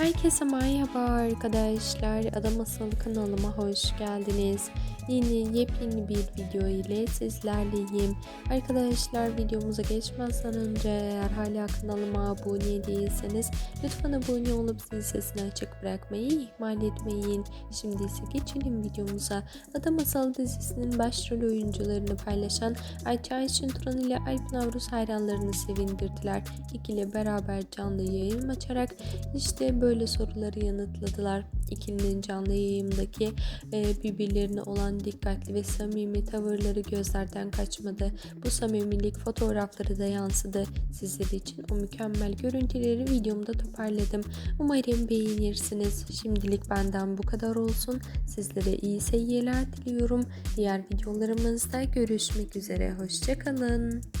Herkese merhaba arkadaşlar. Ada Masalı kanalıma hoş geldiniz. Yeni yepyeni bir video ile sizlerleyim. Arkadaşlar videomuza geçmezden önce eğer hala kanalıma abone değilseniz lütfen abone olup zil sesini açık bırakmayı ihmal etmeyin. Şimdi ise geçelim videomuza. Ada Masalı dizisinin başrol oyuncularını paylaşan Ayça Ayşin Turan ile Alp Navruz hayranlarını sevindirdiler. İkili beraber canlı yayın açarak işte böyle soruları yanıtladılar. İkilinin canlı yayındaki e, birbirlerine olan dikkatli ve samimi tavırları gözlerden kaçmadı. Bu samimilik fotoğrafları da yansıdı. Sizler için o mükemmel görüntüleri videomda toparladım. Umarım beğenirsiniz. Şimdilik benden bu kadar olsun. Sizlere iyi seyirler diliyorum. Diğer videolarımızda görüşmek üzere. Hoşçakalın.